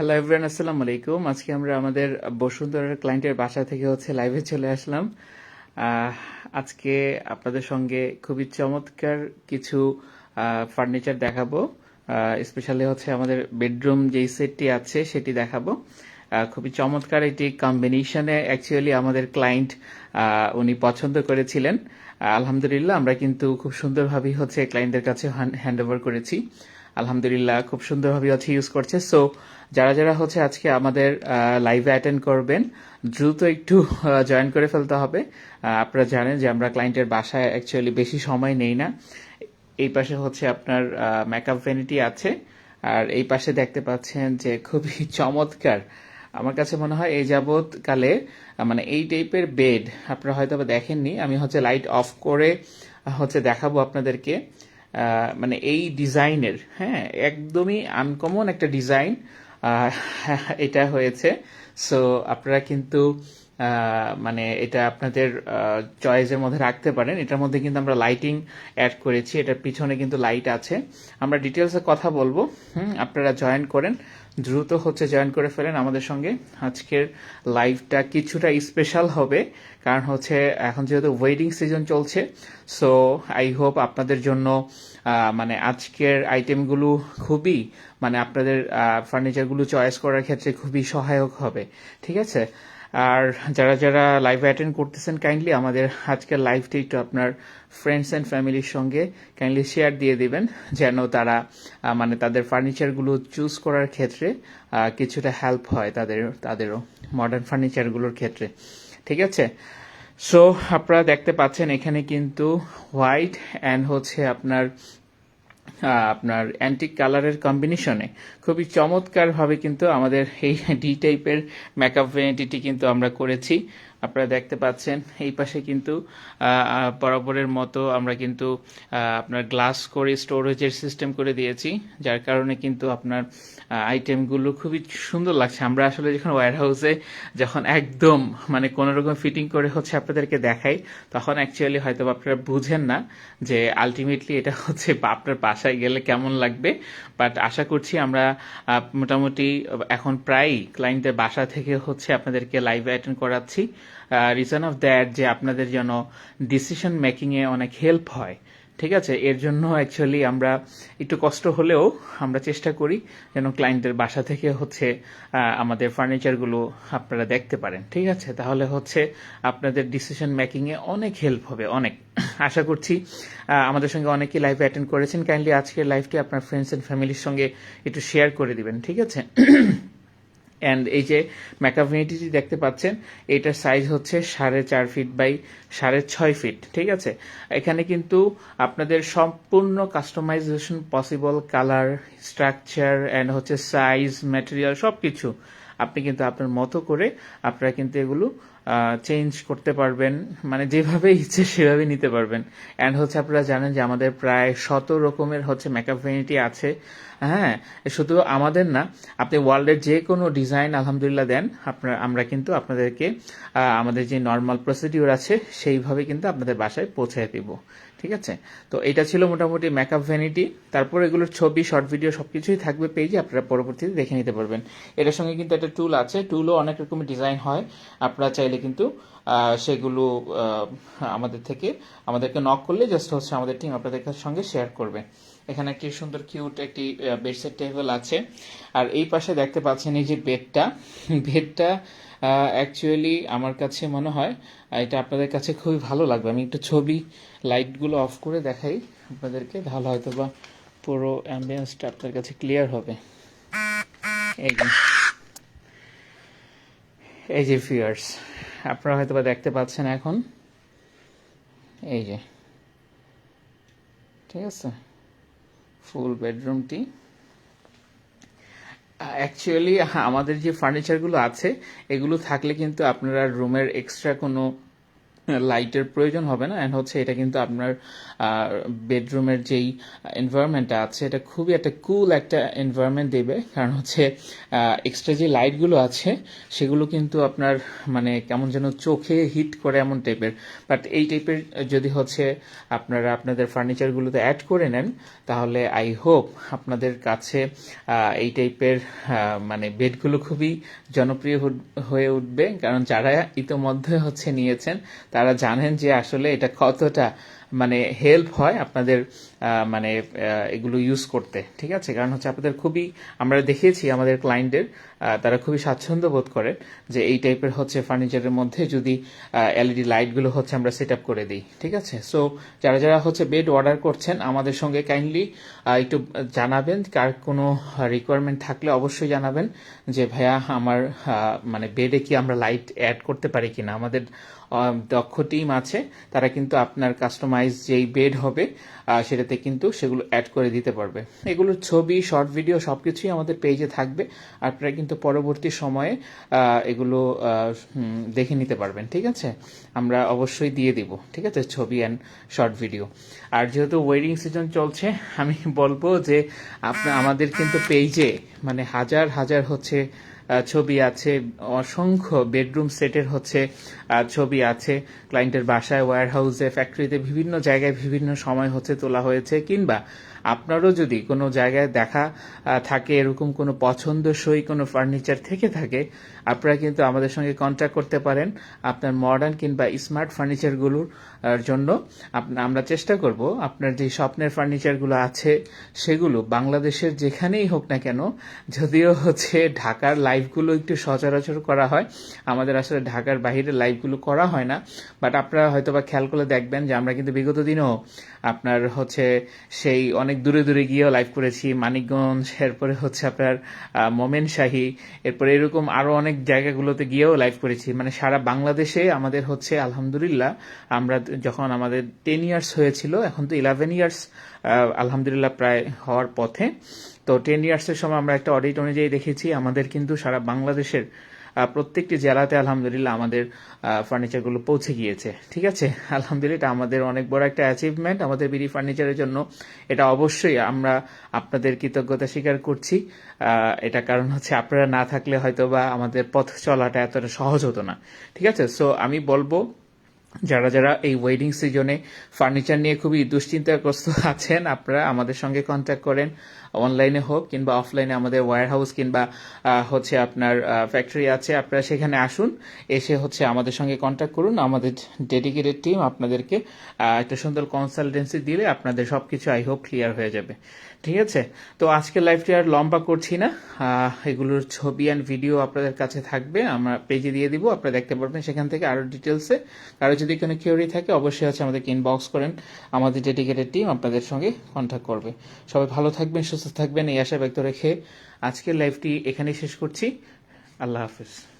Hello everyone আসসালামু আলাইকুম আজকে আমরা আমাদের বসুন্ধরার ক্লায়েন্টের বাসা থেকে হচ্ছে লাইভে চলে আসলাম। আজকে আপনাদের সঙ্গে খুবই চমৎকার কিছু ফার্নিচার দেখাবো। স্পেশালি হচ্ছে আমাদের বেডরুম যেই সেটটি আছে, সেটি দেখাবো। খুবই চমৎকার একটি কম্বিনেশনে অ্যাকচুয়ালি আমাদের ক্লায়েন্ট উনি পছন্দ করেছিলেন। আলহামদুলিল্লাহ, আমরা কিন্তু খুব সুন্দরভাবেই হচ্ছে ক্লায়েন্টের কাছে হ্যান্ড ওভার করেছি। আলহামদুলিল্লাহ, খুব সুন্দরভাবে হচ্ছে ইউজ করছে। সো যারা যারা হচ্ছে আজকে আমাদের লাইভে অ্যাটেন্ড করবেন, দ্রুত একটু জয়েন করে ফেলতে হবে। আপনারা জানেন যে আমরা ক্লায়েন্টের বাসায় অ্যাকচুয়ালি বেশি সময় নেই না। এই পাশে হচ্ছে আপনার মেকআপ ভ্যানিটি আছে। আর এই পাশে দেখতে পাচ্ছেন যে খুবই চমৎকার। আমার কাছে মনে হয় এই যাবৎ কালে মানে এই টাইপের বেড আপনারা হয়তো দেখেননি। আমি হচ্ছে লাইট অফ করে হচ্ছে দেখাবো আপনাদেরকে। মানে এই ডিজাইনের হ্যাঁ একদমই আনকমন একটা ডিজাইন এটা হয়েছে। সো আপনারা কিন্তু মানে এটা আপনাদের চয়েসের মধ্যে রাখতে পারেন। এটার মধ্যে কিন্তু আমরা লাইটিং অ্যাড করেছি। এটার পিছনে কিন্তু লাইট আছে। আমরা ডিটেলসে কথা বলব। হুম, আপনারা জয়েন করেন। দ্রুত হচ্ছে জয়েন করে ফেলেন আমাদের সঙ্গে। আজকের লাইভটা কিছুটা স্পেশাল হবে, কারণ হচ্ছে এখন যেহেতু ওয়েডিং সিজন চলছে সো আই হোপ আপনাদের জন্য মানে আজকের আইটেমগুলো খুবই মানে আপনাদের ফার্নিচারগুলো চয়েস করার ক্ষেত্রে খুবই সহায়ক হবে। ঠিক আছে? আর যারা যারা লাইভ অ্যাটেন্ড করতেছেন কাইন্ডলি আমাদের আজকের লাইভটি একটু আপনার ফ্রেন্ডস অ্যান্ড ফ্যামিলির সঙ্গে কাইন্ডলি শেয়ার দিয়ে দিবেন, যেন তারা মানে তাদের ফার্নিচারগুলো চুজ করার ক্ষেত্রে কিছুটা হেল্প হয় তাদের তাদেরও মডার্ন ফার্নিচারগুলোর ক্ষেত্রে। ঠিক আছে? সো আপনারা দেখতে পাচ্ছেন এখানে কিন্তু হোয়াইট অ্যান্ড হচ্ছে আপনার আপনার অ্যান্টিক কালারের কম্বিনেশনে খুবই চমৎকারভাবে কিন্তু আমাদের এই ডি টাইপের মেকআপ ভ্যানিটিটি কিন্তু আমরা করেছি। আপনারা দেখতে পাচ্ছেন, এই পাশে কিন্তু বরাবরের মতো আমরা কিন্তু আপনার গ্লাস করে স্টোরেজের সিস্টেম করে দিয়েছি, যার কারণে কিন্তু আপনার আইটেমগুলো খুবই সুন্দর লাগছে। আমরা আসলে যখন ওয়ার হাউসে যখন একদম মানে কোনো রকম ফিটিং করে হচ্ছে আপনাদেরকে দেখাই, তখন অ্যাকচুয়ালি হয়তো আপনারা বুঝেন না যে আলটিমেটলি এটা হচ্ছে আপনার বাসায় গেলে কেমন লাগবে। বাট আশা করছি আমরা মোটামুটি এখন প্রায় ক্লায়েন্টের বাসা থেকে হচ্ছে আপনাদেরকে লাইভে অ্যাটেন্ড করাচ্ছি। রিজন অফ দ্যাট যে আপনাদের যেন ডিসিশন মেকিংয়ে অনেক হেল্প হয়। ঠিক আছে? এর জন্য অ্যাকচুয়ালি আমরা একটু কষ্ট হলেও আমরা চেষ্টা করি যেন ক্লায়েন্টের বাসা থেকে হচ্ছে আমাদের ফার্নিচারগুলো আপনারা দেখতে পারেন। ঠিক আছে? তাহলে হচ্ছে আপনাদের ডিসিশন মেকিংয়ে অনেক হেল্প হবে, অনেক। আশা করছি আমাদের সঙ্গে অনেকেই লাইভে অ্যাটেন্ড করেছেন। কাইন্ডলি আজকের লাইভটি আপনার ফ্রেন্ডস অ্যান্ড ফ্যামিলির সঙ্গে একটু শেয়ার করে দিবেন। ঠিক আছে? অ্যান্ড এই যে ম্যাকাভিনিটিটি দেখতে পাচ্ছেন, এটার সাইজ হচ্ছে সাড়ে চার ফিট বাই সাড়ে ছয় ফিট ঠিক আছে? এখানে কিন্তু আপনাদের সম্পূর্ণ customisation possible colour structure and হচ্ছে সাইজ ম্যাটেরিয়াল সব কিছু আপনি কিন্তু আপনার মতো করে আপনারা কিন্তু এগুলো চেঞ্জ করতে পারবেন। মানে যেভাবে ইচ্ছে সেভাবে নিতে পারবেন। অ্যান্ড হচ্ছে আপনারা জানেন যে আমাদের প্রায় শত রকমের হচ্ছে মেকআপ ভ্যানিটি আছে। হ্যাঁ শুধু আমাদের না, আপনি ওয়ার্ল্ডের যে কোনো ডিজাইন আলহামদুলিল্লাহ দেন। আপনার, আমরা কিন্তু আপনাদেরকে আমাদের যে নর্মাল প্রসিডিউর আছে, সেইভাবে কিন্তু আপনাদের বাসায় পৌঁছায় দিব। ঠিক আছে? তো এটা ছিল মোটামুটি মেকআপ ভ্যানিটি তারপর এগুলোর ছবি শর্ট ভিডিও সবকিছুই থাকবে পেজে আপনারা পরবর্তীতে দেখে নিতে পারবেন। এটার সঙ্গে কিন্তু একটা টুল আছে। টুলও অনেক রকমের ডিজাইন হয়। আপনারা চাইলে কিন্তু সেগুলো আমাদের থেকে, আমাদেরকে নক করলে জাস্ট হচ্ছে আমাদের টিম আপনাদের সঙ্গে শেয়ার করবে। এখানে একটি সুন্দর কিউট একটি বেডসেট টেবিল আছে। আর এই পাশে দেখতে পাচ্ছেন এই যে বেডটা বেডটা অ্যাকচুয়ালি আমার কাছে মনে হয়, এটা আপনাদের কাছে খুবই ভালো লাগবে। আমি একটু ছবি লাইটগুলো অফ করে দেখাই আপনাদেরকে, তাহলে হয়তো বা পুরো অ্যাম্বিয়েন্সটা আপনার কাছে ক্লিয়ার হবে। এই এই যে ফিয়ার্স আপনারা হয়তো বা দেখতে পাচ্ছেন এখন। এই যে, ঠিক আছে? ফুল বেডরুমটি অ্যাকচুয়ালি আমাদের যে ফার্নিচারগুলো আছে, এগুলো থাকলে কিন্তু আপনারা রুমের এক্সট্রা কোনো লাইটের প্রয়োজন হবে না। অ্যান্ড হচ্ছে এটা কিন্তু আপনার বেডরুমের যেই এনভায়রনমেন্টটা আছে, এটা খুবই একটা কুল একটা এনভায়রনমেন্ট দেবে। কারণ হচ্ছে এক্সট্রা যে লাইটগুলো আছে, সেগুলো কিন্তু আপনার মানে কেমন যেন চোখে হিট করে এমন টাইপের বাট এই টাইপের যদি হচ্ছে আপনারা আপনাদের ফার্নিচারগুলোতে অ্যাড করে নেন, তাহলে আই হোপ আপনাদের কাছে এই টাইপের মানে বেডগুলো খুবই জনপ্রিয় হয়ে উঠবে। কারণ যারা ইতোমধ্যে হচ্ছে নিয়েছেন তারা জানেন যে আসলে এটা কতটা মানে হেল্প হয় আপনাদের মানে এগুলো ইউজ করতে, ঠিক আছে? কারণ হচ্ছে আপনাদের খুবই, আমরা দেখিয়েছি আমাদের ক্লায়েন্টের তারা খুবই স্বাচ্ছন্দ্য বোধ করে যে এই টাইপের হচ্ছে ফার্নিচারের মধ্যে যদি এলইডি লাইটগুলো হচ্ছে আমরা সেট আপ করে দিই, ঠিক আছে? সো যারা যারা হচ্ছে বেড অর্ডার করছেন, আমাদের সঙ্গে কাইন্ডলি একটু জানাবেন, কার কোনো রিকোয়ারমেন্ট থাকলে অবশ্যই জানাবেন যে, ভাইয়া, আমার মানে বেডে কি আমরা লাইট অ্যাড করতে পারি কিনা? আমাদের দক্ষ টিম আছে, তারা কিন্তু আপনার কাস্টমাইজ যেই বেড হবে সেটাতে কিন্তু সেগুলো অ্যাড করে দিতে পারবে। এগুলোর ছবি শর্ট ভিডিও সব কিছুই আমাদের পেজে থাকবে। আপনারা কিন্তু পরবর্তী সময়ে এগুলো দেখে নিতে পারবেন, ঠিক আছে? আমরা অবশ্যই দিয়ে দিব, ঠিক আছে, ছবি অ্যান্ড শর্ট ভিডিও আর যেহেতু ওয়েডিং সিজন চলছে, আমি বলব যে আপনার আমাদের কিন্তু পেজে মানে হাজার হাজার হচ্ছে ছবি আছে, অসংখ্য বেডরুম সেটের হচ্ছে ছবি আছে। ক্লায়েন্টের বাসায় ওয়্যার হাউসে ফ্যাক্টরিতে বিভিন্ন জায়গায় বিভিন্ন সময় হচ্ছে তোলা হয়েছে, কিংবা আপনারও যদি কোনো জায়গায় দেখা থাকে, এরকম কোনো পছন্দসই কোনো ফার্নিচার থেকে থাকে, আপনারা কিন্তু আমাদের সঙ্গে কন্ট্যাক্ট করতে পারেন। আপনার মডার্ন কিংবা স্মার্ট ফার্নিচারগুলোর জন্য আমরা চেষ্টা করব আপনার যে স্বপ্নের ফার্নিচারগুলো আছে, সেগুলো বাংলাদেশের যেখানেই হোক না কেন, যদিও হচ্ছে ঢাকার লাইভগুলো একটু সচরাচর করা হয়, আমাদের আসলে ঢাকার বাইরে লাইভগুলো করা হয় না বাট আপনারা হয়তো বা খেয়াল করে দেখবেন যে আমরা কিন্তু বিগত দিনেও আপনার হচ্ছে সেই অনেক দূরে দূরে গিয়েও লাইভ করেছি। মানিকগঞ্জ, এরপরে হচ্ছে আপনার মোমেন শাহী এরপরে এরকম আরও অনেক জায়গাগুলোতে গিয়েও লাইভ করেছি। মানে সারা বাংলাদেশে আমাদের হচ্ছে, আলহামদুলিল্লাহ, আমরা যখন আমাদের টেন ইয়ার্স হয়েছিল, এখন তো ইলেভেন ইয়ার্স আলহামদুলিল্লাহ প্রায় হওয়ার পথে। তো টেন ইয়ার্সের সময় আমরা একটা অডিট অনুযায়ী দেখেছি, আমাদের কিন্তু সারা বাংলাদেশের প্রত্যেকটি জেলাতে আলহামদুলিল্লাহ আমাদের ফার্নিচারগুলো পৌঁছে গিয়েছে। ঠিক আছে? আলহামদুলিল্লাহ এটা আমাদের অনেক বড় একটা অ্যাচিভমেন্ট আমাদের বিডি ফার্নিচারের জন্য এটা অবশ্যই আমরা আপনাদের কৃতজ্ঞতা স্বীকার করছি। এটা কারণ হচ্ছে আপনারা না থাকলে হয়তো বা আমাদের পথ চলাটা এতটা সহজ হতো না। ঠিক আছে? সো আমি বলব যারা যারা এই ওয়েডিং সিজনে ফার্নিচার নিয়ে খুবই দুশ্চিন্তাগ্রস্ত আছেন, আপনারা আমাদের সঙ্গে কন্ট্যাক্ট করেন। অনলাইনে হোক কিংবা অফলাইনে আমাদের ওয়্যার হাউস কিংবা হচ্ছে আপনার ফ্যাক্টরি আছে, আপনারা সেখানে আসুন, এসে হচ্ছে আমাদের সঙ্গে কন্ট্যাক্ট করুন। আমাদের ডেডিকেটেড টিম আপনাদেরকে একটা সুন্দর কনসালটেন্সি দিলে আপনাদের সবকিছু আই হোপ ক্লিয়ার হয়ে যাবে। ঠিক আছে? তো আজকের লাইভটি আর লম্বা করছি না। এগুলোর ছবি অ্যান্ড ভিডিও আপনাদের কাছে থাকবে। আমরা পেজে দিয়ে দিব, আপনারা দেখতে পারবেন সেখান থেকে আরও ডিটেলসে কারও যদি কোনো কিউরি থাকে, অবশ্যই আছে আমাদেরকে ইনবক্স করেন। আমাদের ডেডিকেটেড টিম আপনাদের সঙ্গে কন্ট্যাক্ট করবে। সবাই ভালো থাকবেন, সুস্থ থাকবেন, এই আশা ব্যক্ত রেখে আজকের লাইভটি এখানেই শেষ করছি। আল্লাহ হাফিজ।